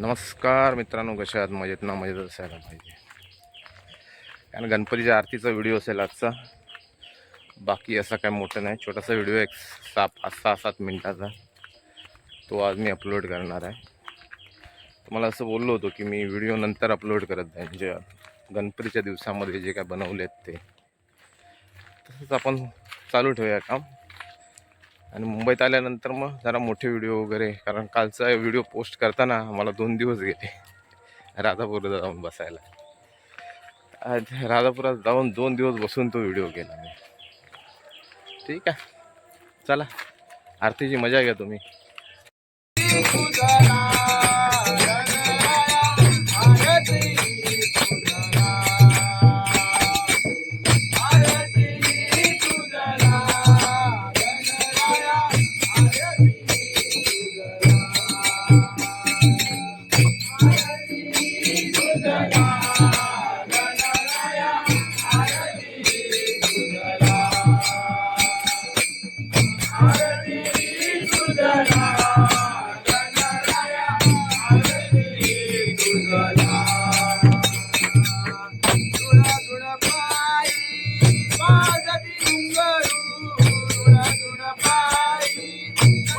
नमस्कार मित्रांनो कशा आहात? मजेत ना? मजेत असायला पाहिजे. कारण गणपतीच्या आरतीचा व्हिडिओ असेल आजचा. बाकी असा काय मोठं नाही. छोटासा व्हिडिओ एक सात पाच सहा सात मिनटाचा. तो आज मी अपलोड करणार आहे. तुम्हाला असं बोललो होतो की मी व्हिडिओ नंतर अपलोड करत आहे जे गणपतीच्या दिवसामध्ये जे काय बनवले आहेत ते. तसंच आपण चालू ठेवूया काम. आणि मुंबईत आल्यानंतर मग जरा मोठे व्हिडिओ वगैरे कारण कालचा व्हिडिओ पोस्ट करताना मला दोन दिवस गेले राधापूरला जाऊन बसायला. आज राधापुरात जाऊन दोन दिवस बसून तो व्हिडिओ केला मी. ठीक आहे. चला. आरतीची मजा घ्या तुम्ही.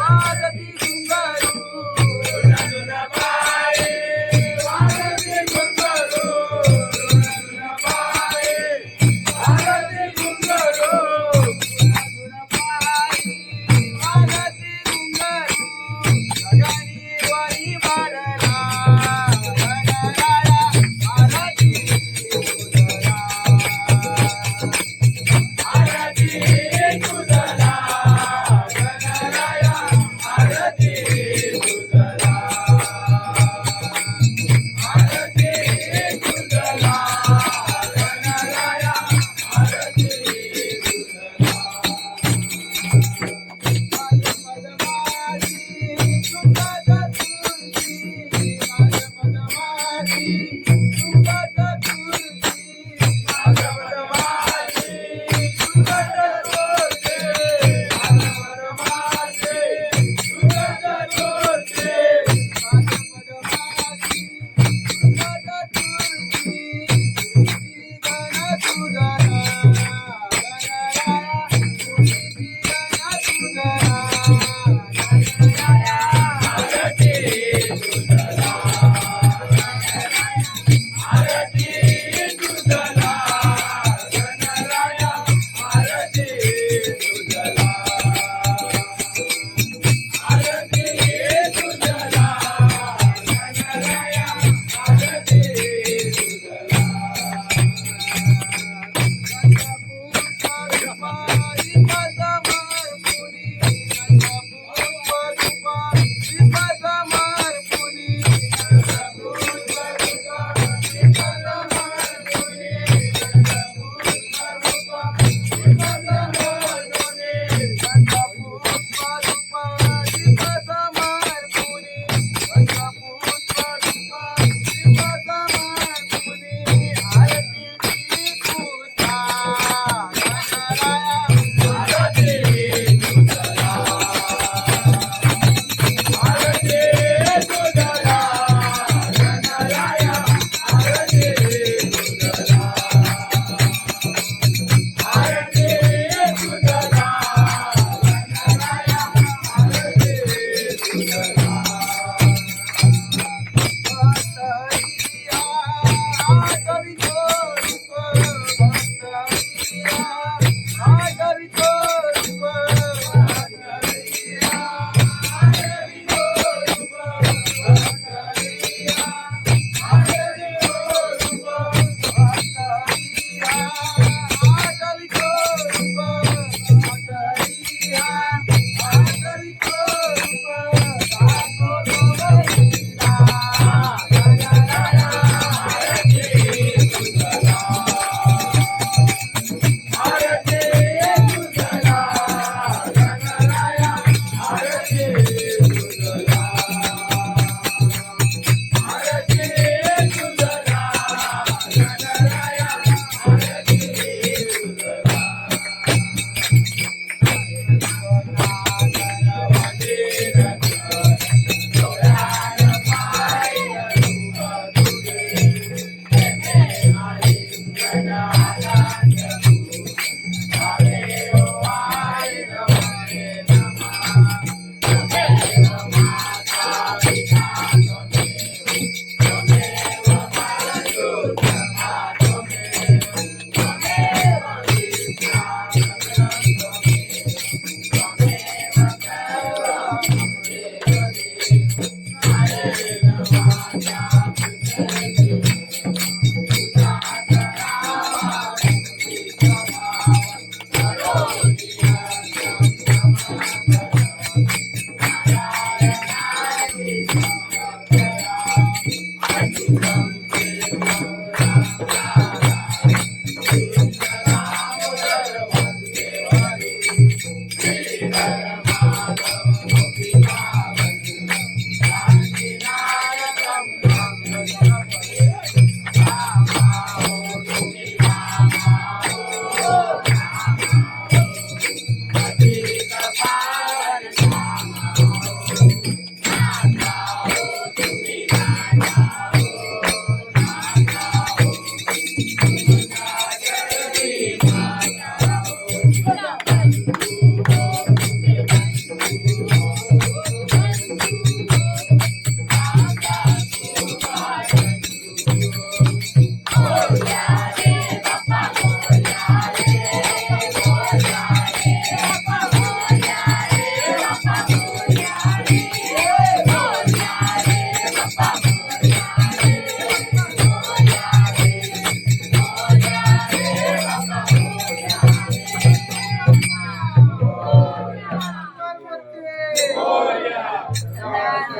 啊，真 come on. Let's.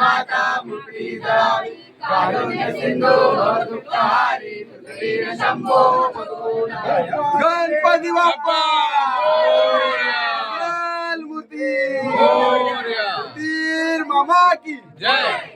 माता कारुण्य सिंधू शंभो गणपती बाप्पा! मूर्ती तीर मामा की! जय!